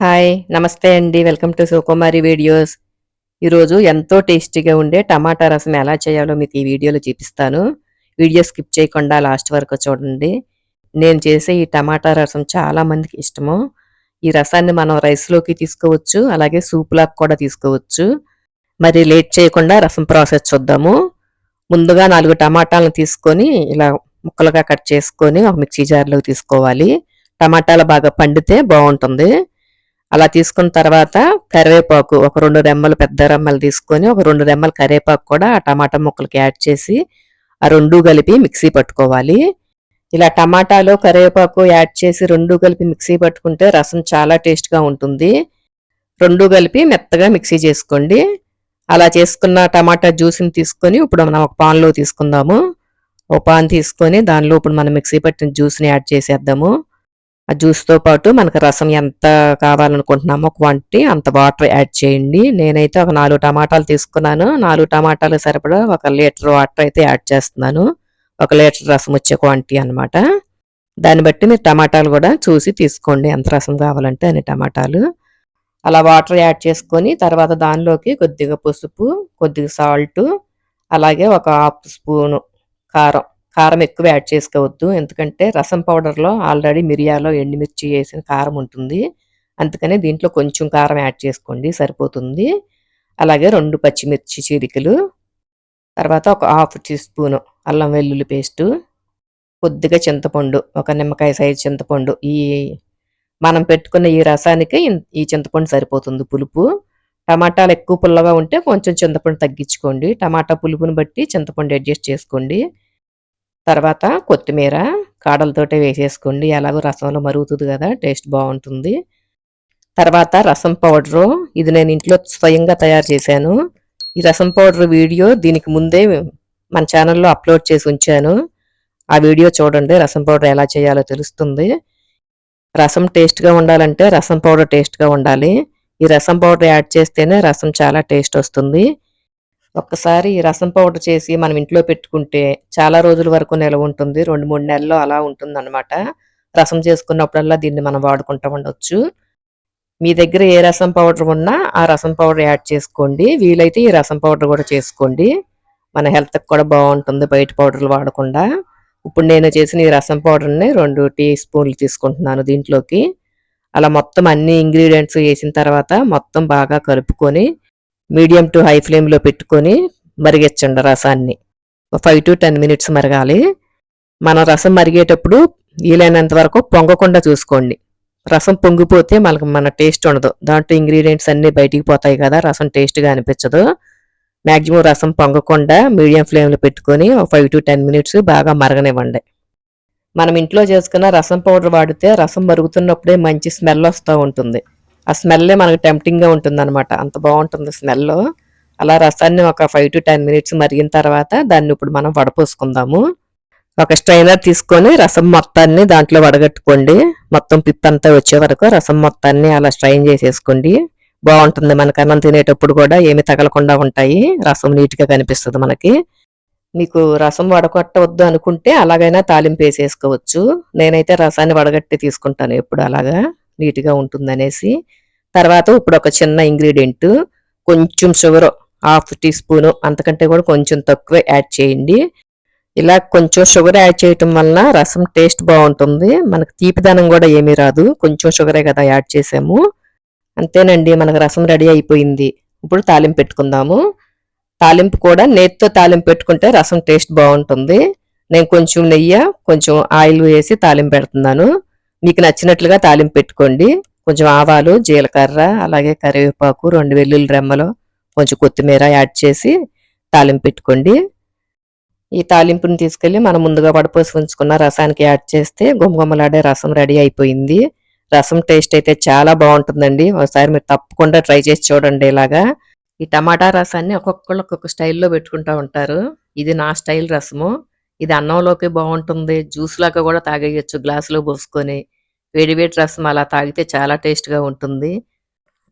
Hi నమస్తే అండి. Welcome to Sukumari videos. ఈరోజు ఎంతో టేస్టీగా ఉండే టమాటా రసం ఎలా చేయాలో మీకు ఈ వీడియోలో చూపిస్తాను. వీడియో స్కిప్ చేయకుండా లాస్ట్ వరకు చూడండి. నేను చేసే ఈ టమాటా రసం చాలా మందికి ఇష్టము. ఈ రసాన్ని మనం రైస్లోకి తీసుకోవచ్చు అలాగే సూప్లాగా కూడా తీసుకోవచ్చు. మరి లేట్ చేయకుండా రసం ప్రాసెస్ చూద్దాము. ముందుగా నాలుగు టమాటాలను తీసుకొని ఇలా ముక్కలుగా కట్ చేసుకొని ఒక మిక్సీ జార్లోకి తీసుకోవాలి. టమాటాలు బాగా పండితే బాగుంటుంది. అలా తీసుకున్న తర్వాత కరివేపాకు ఒక రెండు రెమ్మలు పెద్ద రెమ్మలు తీసుకొని ఒక రెండు రెమ్మలు కరివేపాకు కూడా ఆ టమాటా ముక్కలకి యాడ్ చేసి ఆ రెండు కలిపి మిక్సీ పట్టుకోవాలి. ఇలా టమాటాలు కరివేపాకు యాడ్ చేసి రెండు కలిపి మిక్సీ పట్టుకుంటే రసం చాలా టేస్ట్గా ఉంటుంది. రెండు కలిపి మెత్తగా మిక్సీ చేసుకోండి. అలా చేసుకున్న టమాటా జ్యూస్ని తీసుకొని ఇప్పుడు మనం ఒక పాన్లో తీసుకుందాము. ఒక పాన్ తీసుకొని దానిలో ఇప్పుడు మనం మిక్సీ పట్టిన జ్యూస్ని యాడ్ చేసేద్దాము. ఆ జ్యూస్తో పాటు మనకు రసం ఎంత కావాలనుకుంటున్నామో క్వాంటిటీ అంత వాటర్ యాడ్ చేయండి. నేనైతే ఒక నాలుగు టమాటాలు తీసుకున్నాను. నాలుగు టమాటాలు సరిపడా ఒక లీటర్ వాటర్ అయితే యాడ్ చేస్తున్నాను. ఒక లీటర్ రసం వచ్చే క్వాంటిటీ అనమాట దాన్ని బట్టి మీరు టమాటాలు కూడా చూసి తీసుకోండి. ఎంత రసం కావాలంటే అన్ని టమాటాలు. అలా వాటర్ యాడ్ చేసుకొని తర్వాత దానిలోకి కొద్దిగా పసుపు కొద్దిగా సాల్ట్ అలాగే ఒక హాఫ్ స్పూను కారం కారం ఎక్కువ యాడ్ చేసుకోవద్దు. ఎందుకంటే రసం పౌడర్లో ఆల్రెడీ మిరియాలో ఎండుమిర్చి వేసిన కారం ఉంటుంది. అందుకని దీంట్లో కొంచెం కారం యాడ్ చేసుకోండి సరిపోతుంది. అలాగే రెండు పచ్చిమిర్చి చీరికలు తర్వాత ఒక హాఫ్ టీ స్పూను అల్లం వెల్లుల్లి పేస్టు కొద్దిగా చింతపండు ఒక నిమ్మకాయ సైజు చింతపండు. ఈ మనం పెట్టుకున్న ఈ రసానికి ఈ చింతపండు సరిపోతుంది పులుపు. టమాటాలు ఎక్కువ పుల్లగా ఉంటే కొంచెం చింతపండు తగ్గించుకోండి. టమాటా పులుపుని బట్టి చింతపండు అడ్జస్ట్ చేసుకోండి. తర్వాత కొత్తిమీర కాడలతోటే వేసేసుకోండి. ఎలాగో రసంలో మరుగుతుంది కదా టేస్ట్ బాగుంటుంది. తర్వాత రసం పౌడరు. ఇది నేను ఇంట్లో స్వయంగా తయారు చేశాను. ఈ రసం పౌడర్ వీడియో దీనికి ముందే మన ఛానల్లో అప్లోడ్ చేసి ఉంచాను. ఆ వీడియో చూడండి రసం పౌడర్ ఎలా చేయాలో తెలుస్తుంది. రసం టేస్ట్గా ఉండాలంటే రసం పౌడర్ టేస్ట్గా ఉండాలి. ఈ రసం పౌడర్ యాడ్ చేస్తేనే రసం చాలా టేస్ట్ వస్తుంది. ఒక్కసారి రసం పౌడర్ చేసి మనం ఇంట్లో పెట్టుకుంటే చాలా రోజుల వరకు నిల్వ ఉంటుంది. రెండు మూడు నెలల్లో అలా ఉంటుంది అనమాట రసం చేసుకున్నప్పుడల్లా దీన్ని మనం వాడుకుంటూ ఉండొచ్చు. మీ దగ్గర ఏ రసం పౌడర్ ఉన్నా ఆ రసం పౌడర్ యాడ్ చేసుకోండి. వీలైతే ఈ రసం పౌడర్ కూడా చేసుకోండి. మన హెల్త్కి కూడా బాగుంటుంది బయట పౌడర్లు వాడకుండా. ఇప్పుడు నేను చేసిన ఈ రసం పౌడర్ని రెండు టీ స్పూన్లు తీసుకుంటున్నాను దీంట్లోకి. అలా మొత్తం అన్ని ఇంగ్రీడియంట్స్ వేసిన తర్వాత మొత్తం బాగా కలుపుకొని మీడియం టు హై ఫ్లేమ్లో పెట్టుకొని మరిగించండి రసాన్ని. ఫైవ్ టు టెన్ మినిట్స్ మరగాలి. మనం రసం మరిగేటప్పుడు వీలైనంత వరకు పొంగకుండా చూసుకోండి. రసం పొంగిపోతే మనకు మన టేస్ట్ ఉండదు. దాంట్లో ఇంగ్రీడియంట్స్ అన్నీ బయటికి పోతాయి కదా రసం టేస్ట్గా అనిపించదు. మ్యాక్సిమం రసం పొంగకుండా మీడియం ఫ్లేమ్లో పెట్టుకొని ఫైవ్ టు టెన్ మినిట్స్ బాగా మరగనివ్వండి. మనం ఇంట్లో చేసుకున్న రసం పౌడర్ వాడితే రసం మరుగుతున్నప్పుడే మంచి స్మెల్ వస్తూ ఉంటుంది. ఆ స్మెల్లే మనకు టెంప్టింగ్గా ఉంటుంది అనమాట అంత బాగుంటుంది స్మెల్. అలా రసాన్ని ఒక ఫైవ్ టు టెన్ మినిట్స్ మరిగిన తర్వాత దాన్ని ఇప్పుడు మనం వడపోసుకుందాము. ఒక స్ట్రైనర్ తీసుకొని రసం మొత్తాన్ని దాంట్లో వడగట్టుకోండి. మొత్తం పిప్పంతా వచ్చే వరకు రసం మొత్తాన్ని అలా స్ట్రైన్ చేసేసుకోండి. బాగుంటుంది మనకి అన్నం తినేటప్పుడు కూడా ఏమి తగలకుండా ఉంటాయి. రసం నీట్గా కనిపిస్తుంది మనకి. మీకు రసం వడగొట్టవద్దు అనుకుంటే అలాగైనా తాలింపు వేసేసుకోవచ్చు. నేనైతే రసాన్ని వడగట్టి తీసుకుంటాను ఎప్పుడు అలాగా. నీట్గా ఉంటుందనేసి. తర్వాత ఇప్పుడు ఒక చిన్న ఇంగ్రీడియంట్ కొంచెం షుగర్ హాఫ్ టీ స్పూను అంతకంటే కూడా కొంచెం తక్కువ యాడ్ చేయండి. ఇలా కొంచెం షుగర్ యాడ్ చేయటం వలన రసం టేస్ట్ బాగుంటుంది. మనకు తీపిదనం కూడా ఏమీ రాదు. కొంచెం షుగరే కదా యాడ్ చేసాము. అంతేనండి మనకు రసం రెడీ అయిపోయింది. ఇప్పుడు తాలింపు పెట్టుకుందాము. తాలింపు కూడా నేతితో తాలింపు పెట్టుకుంటే రసం టేస్ట్ బాగుంటుంది. నేను కొంచెం నెయ్యి కొంచెం ఆయిల్ వేసి తాలింపు పెడుతున్నాను. మీకు నచ్చినట్లుగా తాలింపు పెట్టుకోండి. కొంచెం ఆవాలు జీలకర్ర అలాగే కరివేపాకు రెండు వెల్లుల్లి రెమ్మలు కొంచెం కొత్తిమీర యాడ్ చేసి తాలింపు పెట్టుకోండి. ఈ తాలింపుని తీసుకెళ్ళి మనం ముందుగా వడపోసి ఉంచుకున్న రసానికి యాడ్ చేస్తే గుమ్మగుమ్మలాడే రసం రెడీ అయిపోయింది. రసం టేస్ట్ అయితే చాలా బాగుంటుందండి. ఒకసారి మీరు తప్పకుండా ట్రై చేసి చూడండి ఇలాగా. ఈ టమాటా రసాన్ని ఒక్కొక్కళ్ళు ఒక్కొక్క స్టైల్లో పెట్టుకుంటూ ఉంటారు. ఇది నా స్టైల్ రసము. ఇది అన్నంలోకి బాగుంటుంది జ్యూస్ లాగా కూడా తాగేయచ్చు గ్లాసులో పోసుకొని. వేడివేడి రసం అలా తాగితే చాలా టేస్ట్గా ఉంటుంది.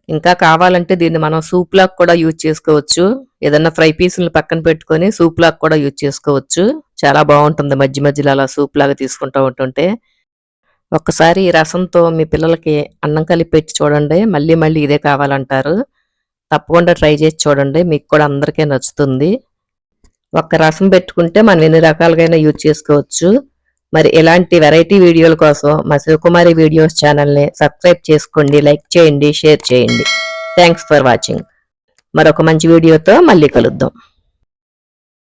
ఇంకా కావాలంటే దీన్ని మనం సూప్ లాగా కూడా యూజ్ చేసుకోవచ్చు. ఏదన్నా ఫ్రై పీసులు పక్కన పెట్టుకొని సూప్ లాగా కూడా యూజ్ చేసుకోవచ్చు. చాలా బాగుంటుంది మధ్య మధ్యలో అలా సూప్ లాగా తీసుకుంటూ ఉంటుంటే. ఒక్కసారి ఈ రసంతో మీ పిల్లలకి అన్నం కలిపి పెట్టి చూడండి. మళ్ళీ మళ్ళీ ఇదే కావాలంటారు. తప్పకుండా ట్రై చేసి చూడండి. మీకు కూడా అందరికీ నచ్చుతుంది. ఒక్క రసం పెట్టుకుంటే మనం ఎన్ని రకాలుగా యూజ్ చేసుకోవచ్చు. మరి ఇలాంటి వెరైటీ వీడియోల కోసం మా శివకుమారి వీడియోస్ ఛానల్ని సబ్స్క్రైబ్ చేసుకోండి లైక్ చేయండి షేర్ చేయండి. Thanks for watching. మరొక మంచి వీడియోతో మళ్ళీ కలుద్దాం.